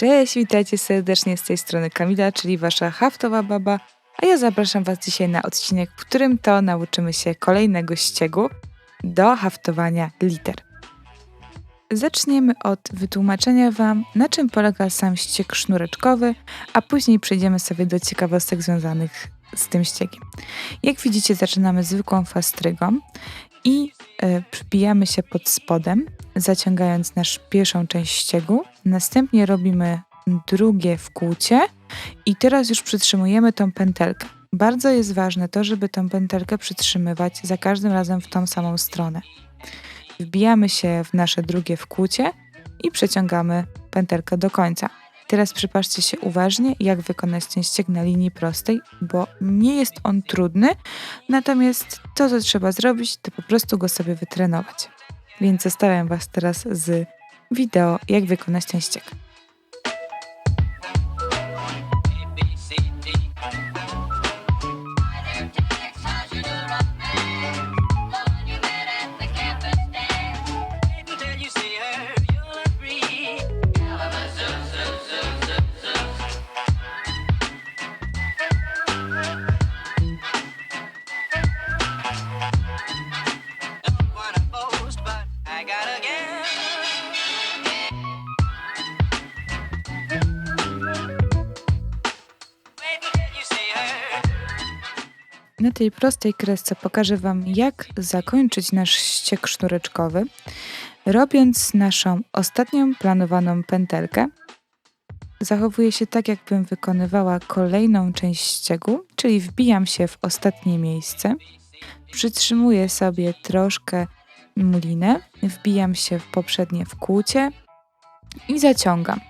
Cześć, witajcie serdecznie z tej strony Kamila, czyli wasza haftowa baba, a ja zapraszam was dzisiaj na odcinek, w którym to nauczymy się kolejnego ściegu do haftowania liter. Zaczniemy od wytłumaczenia wam, na czym polega sam ścieg sznureczkowy, a później przejdziemy sobie do ciekawostek związanych z tym ściegiem. Jak widzicie, zaczynamy zwykłą fastrygą i y, przybijamy się pod spodem, zaciągając nasz pierwszą część ściegu. Następnie robimy drugie wkłucie i teraz już przytrzymujemy tą pętelkę. Bardzo jest ważne to, żeby tą pętelkę przytrzymywać za każdym razem w tą samą stronę. Wbijamy się w nasze drugie wkłucie i przeciągamy pętelkę do końca. Teraz przypatrzcie się uważnie, jak wykonać ten ścieg na linii prostej, bo nie jest on trudny, natomiast to, co trzeba zrobić, to po prostu go sobie wytrenować. Więc zostawiam Was teraz z wideo, jak wykonać ten ścieg. Na tej prostej kresce pokażę Wam, jak zakończyć nasz ścieg sznureczkowy, robiąc naszą ostatnią planowaną pętelkę. Zachowuję się tak, jakbym wykonywała kolejną część ściegu, czyli wbijam się w ostatnie miejsce, przytrzymuję sobie troszkę mulinę, wbijam się w poprzednie wkłucie i zaciągam.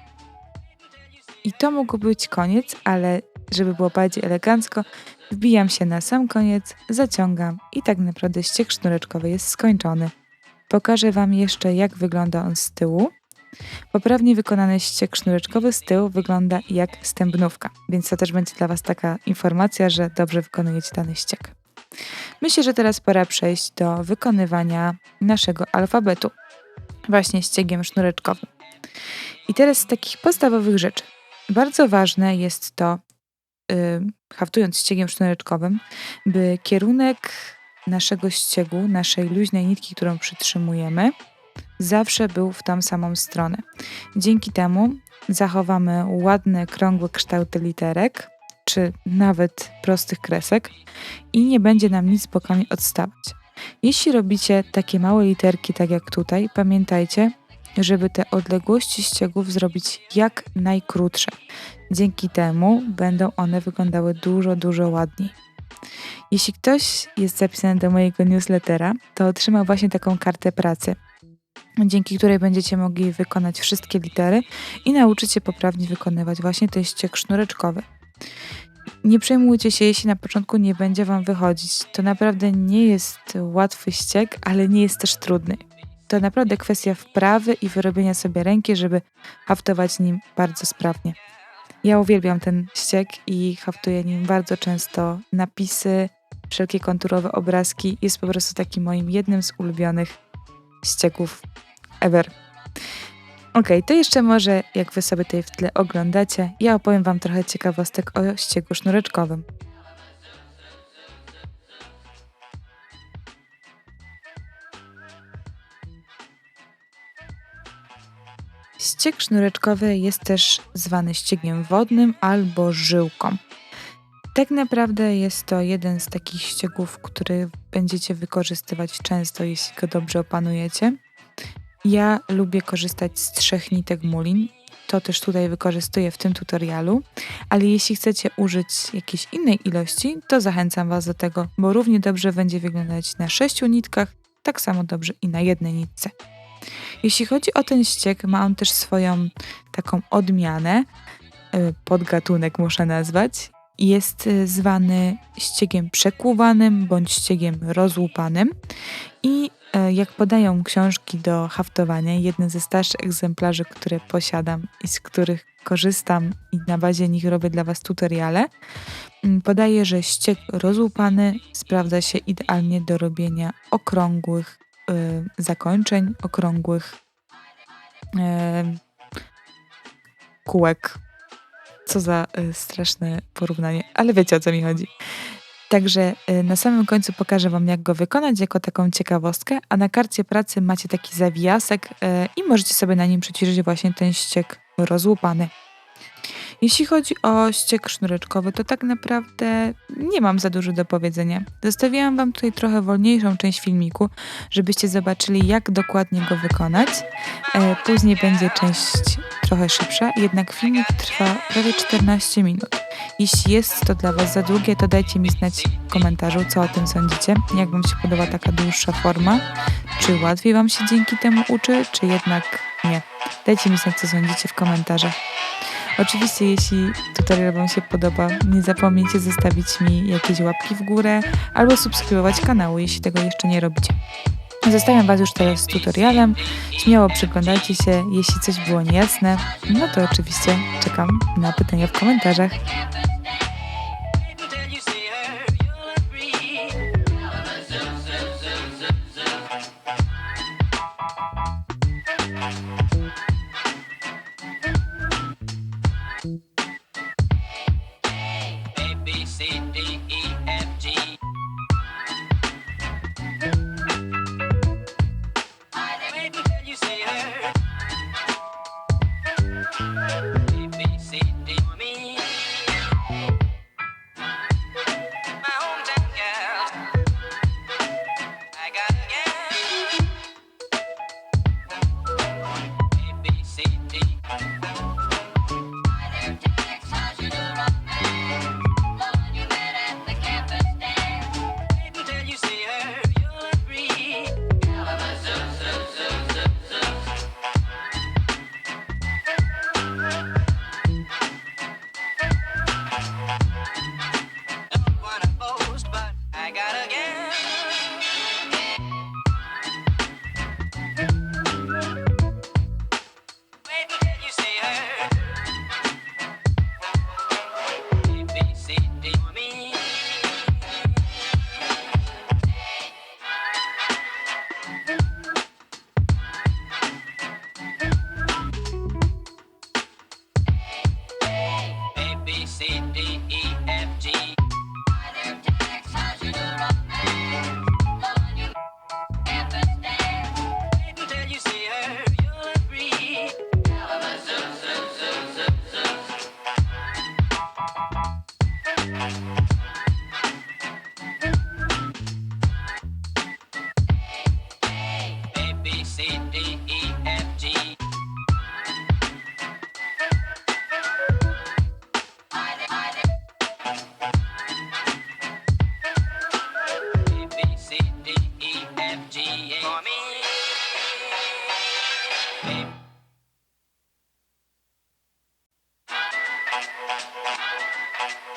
I to mógł być koniec, ale żeby było bardziej elegancko, Wbijam się na sam koniec, zaciągam i tak naprawdę ścieg sznureczkowy jest skończony. Pokażę Wam jeszcze, jak wygląda on z tyłu. Poprawnie wykonany ścieg sznureczkowy z tyłu wygląda jak stępnówka, więc to też będzie dla Was taka informacja, że dobrze wykonujecie dany ścieg. Myślę, że teraz pora przejść do wykonywania naszego alfabetu, właśnie ściegiem sznureczkowym. I teraz z takich podstawowych rzeczy. Bardzo ważne jest to, haftując ściegiem sznureczkowym, by kierunek naszego ściegu, naszej luźnej nitki, którą przytrzymujemy, zawsze był w tą samą stronę. Dzięki temu zachowamy ładne, krągłe kształty literek, czy nawet prostych kresek i nie będzie nam nic bokami odstawać. Jeśli robicie takie małe literki, tak jak tutaj, pamiętajcie, żeby te odległości ściegów zrobić jak najkrótsze. Dzięki temu będą one wyglądały dużo, dużo ładniej. Jeśli ktoś jest zapisany do mojego newslettera, to otrzyma właśnie taką kartę pracy, dzięki której będziecie mogli wykonać wszystkie litery i nauczyć się poprawnie wykonywać właśnie ten ścieg sznureczkowy. Nie przejmujcie się, jeśli na początku nie będzie Wam wychodzić. To naprawdę nie jest łatwy ścieg, ale nie jest też trudny. To naprawdę kwestia wprawy i wyrobienia sobie ręki, żeby haftować nim bardzo sprawnie. Ja uwielbiam ten ścieg i haftuję nim bardzo często napisy, wszelkie konturowe obrazki. Jest po prostu takim moim jednym z ulubionych ściegów ever. Ok, to jeszcze może, jak wy sobie tutaj w tle oglądacie, ja opowiem wam trochę ciekawostek o ściegu sznureczkowym. Ścieg sznureczkowy jest też zwany ściegiem wodnym albo żyłką. Tak naprawdę jest to jeden z takich ściegów, który będziecie wykorzystywać często, jeśli go dobrze opanujecie. Ja lubię korzystać z trzech nitek mulin. To też tutaj wykorzystuję w tym tutorialu, ale jeśli chcecie użyć jakiejś innej ilości, to zachęcam Was do tego, bo równie dobrze będzie wyglądać na sześciu nitkach, tak samo dobrze i na jednej nitce. Jeśli chodzi o ten ścieg, ma on też swoją taką odmianę, y, podgatunek muszę nazwać. Jest y, zwany ściegiem przekłuwanym bądź ściegiem rozłupanym i e, jak podają książki do haftowania, jedne ze starszych egzemplarzy, które posiadam i z których korzystam i na bazie nich robię dla Was tutoriale, mm, podaje, że ścieg rozłupany sprawdza się idealnie do robienia okrągłych zakończeń, okrągłych y, kółek. Co za y, straszne porównanie, ale wiecie o co mi chodzi. Także y, na samym końcu pokażę Wam, jak go wykonać, jako taką ciekawostkę. A na karcie pracy macie taki zawijasek y, i możecie sobie na nim przećwiczyć właśnie ten ściek rozłupany. Jeśli chodzi o ściek sznureczkowy, to tak naprawdę nie mam za dużo do powiedzenia. Zostawiłam Wam tutaj trochę wolniejszą część filmiku, żebyście zobaczyli, jak dokładnie go wykonać. E, później będzie część trochę szybsza, jednak filmik trwa prawie 14 minut. Jeśli jest to dla Was za długie, to dajcie mi znać w komentarzu, co o tym sądzicie. Jak Wam się podoba taka dłuższa forma? Czy łatwiej Wam się dzięki temu uczy, czy jednak nie? Dajcie mi znać, co sądzicie w komentarzach. Oczywiście, jeśli tutorial Wam się podoba, nie zapomnijcie zostawić mi jakieś łapki w górę albo subskrybować kanału, jeśli tego jeszcze nie robicie. Zostawiam Was już teraz z tutorialem. Śmiało przyglądajcie się. Jeśli coś było niejasne, no to oczywiście czekam na pytania w komentarzach.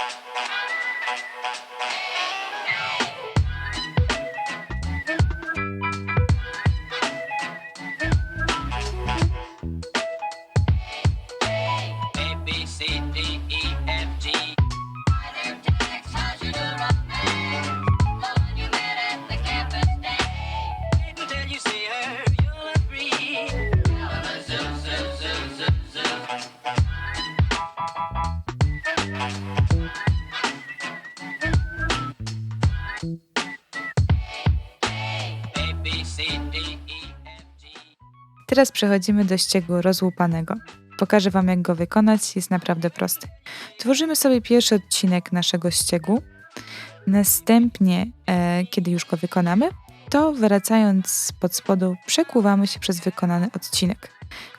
A, Teraz przechodzimy do ściegu rozłupanego. Pokażę Wam, jak go wykonać. Jest naprawdę prosty. Tworzymy sobie pierwszy odcinek naszego ściegu. Następnie, e, kiedy już go wykonamy, to wracając spod spodu, przekuwamy się przez wykonany odcinek.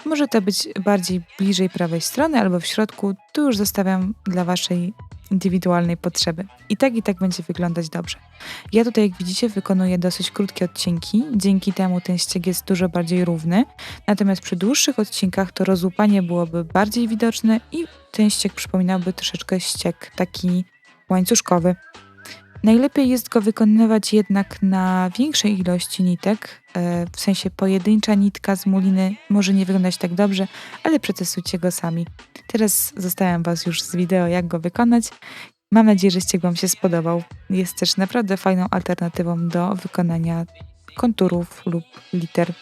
Może to być bardziej bliżej prawej strony albo w środku. Tu już zostawiam dla Waszej indywidualnej potrzeby. I tak, i tak będzie wyglądać dobrze. Ja tutaj, jak widzicie, wykonuję dosyć krótkie odcinki. Dzięki temu ten ścieg jest dużo bardziej równy. Natomiast przy dłuższych odcinkach to rozłupanie byłoby bardziej widoczne i ten ścieg przypominałby troszeczkę ścieg taki łańcuszkowy. Najlepiej jest go wykonywać jednak na większej ilości nitek, e, w sensie pojedyncza nitka z muliny może nie wyglądać tak dobrze, ale przetestujcie go sami. Teraz zostawiam Was już z wideo, jak go wykonać. Mam nadzieję, że ścieg Wam się spodobał. Jest też naprawdę fajną alternatywą do wykonania konturów lub liter.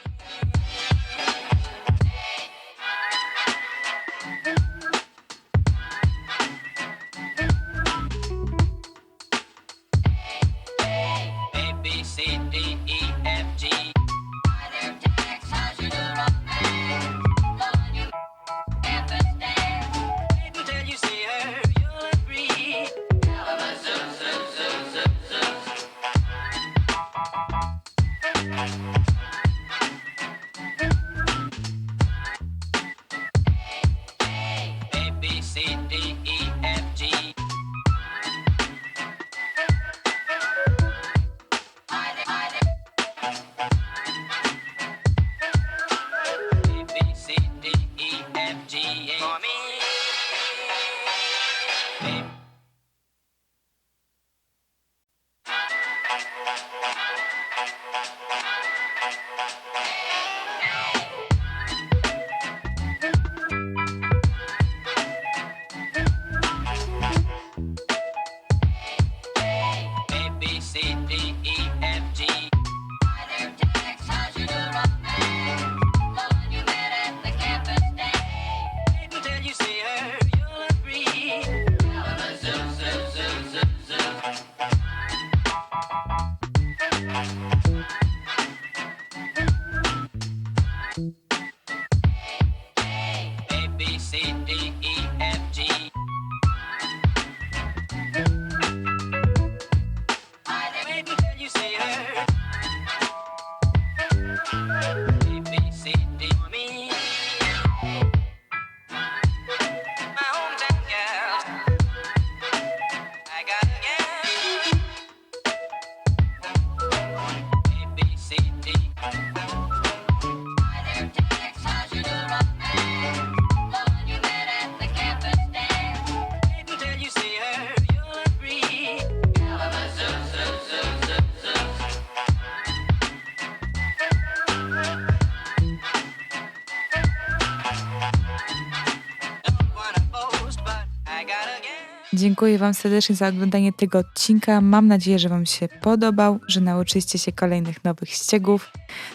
Dziękuję Wam serdecznie za oglądanie tego odcinka. Mam nadzieję, że Wam się podobał, że nauczyliście się kolejnych nowych ściegów.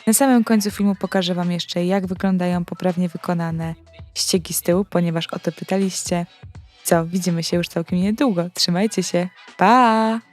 Na samym końcu filmu pokażę Wam jeszcze, jak wyglądają poprawnie wykonane ściegi z tyłu, ponieważ o to pytaliście. Co, widzimy się już całkiem niedługo. Trzymajcie się. Pa!